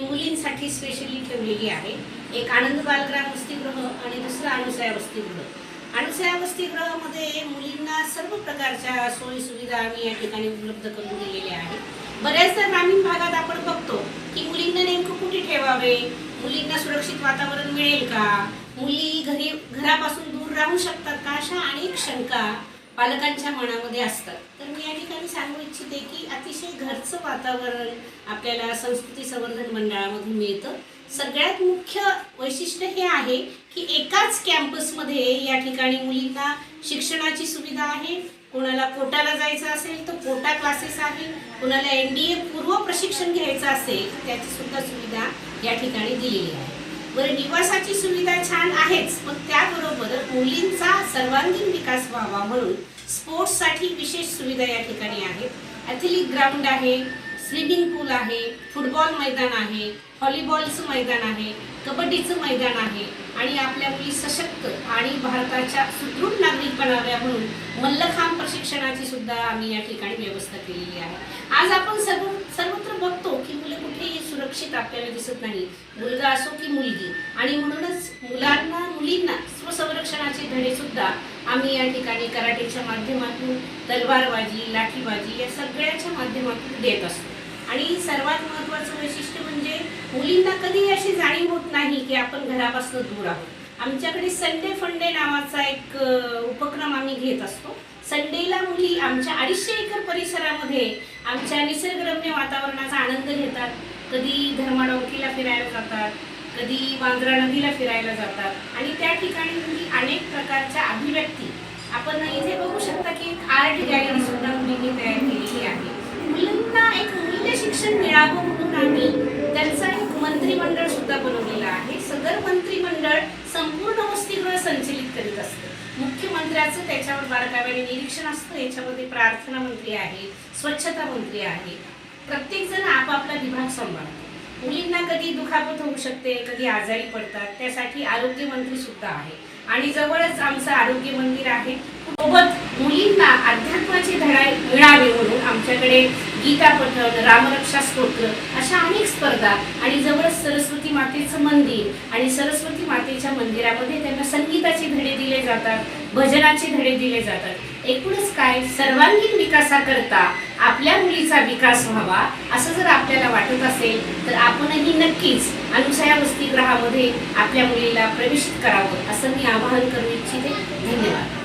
मुलींसाठी स्पेशली ठेवलेली आहे. एक आनंद बालग्राम वसतिगृह आणि दुसरं अनुसया वसतिगृह. अनुसया वसतिगृहामध्ये मुलींना सर्व प्रकारच्या सोयी सुविधा आम्ही या ठिकाणी उपलब्ध करून दिलेल्या आहेत. बऱ्याचदा ग्रामीण भागात आपण बघतो की मुलींना नेमकं कुठे ठेवावे? मुलींना सुरक्षित वातावरण मिळेल का? मुली घरी घरापासून दूर राहू शकतात का? अशा अनेक शंका पालकांच्या मनामध्ये असतात. तर मी या ठिकाणी सांगू इच्छिते की अतिशय घरचं वातावरण आपल्याला संस्कृती संवर्धन मंडळामधून मिळतं. सगळ्यात मुख्य वैशिष्ट्य हे आहे की एकाच कॅम्पसमध्ये या ठिकाणी मुलींना शिक्षणाची सुविधा आहे. कोणाला कोटाला जायचं असेल तर कोटा क्लासेस आहे. कोणाला एन डी ए पूर्व प्रशिक्षण घ्यायचं असेल त्याची सुद्धा सुविधा या ठिकाणी दिलेली आहे. बरं निवासाची सुविधा छान आहेच पण त्याबरोबर मुलींचा सर्वांगीण विकास व्हावा म्हणून स्पोर्ट्ससाठी विशेष सुविधा या ठिकाणी आहेत. ॲथलिक ग्राउंड आहे स्विमिंग पूल आहे फुटबॉल मैदान आहे व्हॉलीबॉलचं मैदान आहे कबड्डीचं मैदान आहे आणि आपल्या मुली सशक्त आणि भारताच्या सुदृढ नागरिक बनाव्या म्हणून मल्लखांब प्रशिक्षणाची सुद्धा आम्ही या ठिकाणी व्यवस्था केलेली आहे. आज आपण सर्व सर्वत्र बघतो की मुलं कुठेही आपल्याला दिसत नाही. मुलगा असो की मुलगी. आणि म्हणूनच मुलांना मुलींना स्वसंरक्षणाचे धडे सुद्धा आम्ही या ठिकाणी कराटेच्या माध्यमातून तलवारबाजी लाठीबाजी या सगळ्याच्या माध्यमातून देत असतो. आणि सर्वात महत्त्वाचं वैशिष्ट्य म्हणजे मुलींना कधी अशी जाणीव होत नाही की आपण घरापासून दूर आहोत. आमच्याकडे संडे फंडे नावाचा एक उपक्रम आम्ही घेत असतो. संडेला मुली आमच्या अडीचशे एकर परिसरामध्ये आमच्या निसर्गरम्य वातावरणाचा आनंद घेतात. कधी धर्माडोकीला फिरायला जातात कधी वांद्रा नदीला फिरायला जातात. आणि त्या ठिकाणी अनेक प्रकारच्या अभिव्यक्ती. आपण इथे बघू शकता की एक आर्ट गॅलरी सुद्धा मुलींनी तयार केलेली आहे. मुलींना एक मूल्य शिक्षण मिळावं म्हणून आम्ही त्यांचा एक मंत्रिमंडळ सुद्धा बनवलेलं आहे. सदर मंत्रिमंडळ संपूर्ण वसतिगृह संचलित करीत असतं. मुख्यमंत्र्याचं त्याच्यावर बारकाव्याने निरीक्षण असतं. याच्यामध्ये प्रार्थना मंत्री आहे स्वच्छता मंत्री आहे. प्रत्येक जण आपापला विभाग सांभाळतो. मुलींना कधी दुखापत होऊ शकते कधी आजारी पडतात त्यासाठी आरोग्य मंत्री सुद्धा आहे. आणि जवळच आमचं आरोग्य मंदिर आहे. सोबत मुलींना अध्यात्माचे धडा मिळावे म्हणून आमच्याकडे गीता पठण रामरक्षा स्तोत्र अशा अनेक स्पर्धा आणि जवळच सरस्वती मातेचं मंदिर आणि सरस्वती मातेच्या मंदिरामध्ये त्यांना संगीताचे धडे दिले जातात भजनाचे धडे दिले जातात. एकूणच काय? सर्वांगीण विकासाकरता आपल्या मुलीचा विकास व्हावा असं जर आपल्याला वाटत असेल तर आपणही नक्कीच अनुसया वसतिगृहामध्ये आपल्या मुलीला प्रवेशित करावं असं मी आवाहन करू इच्छिते. धन्यवाद.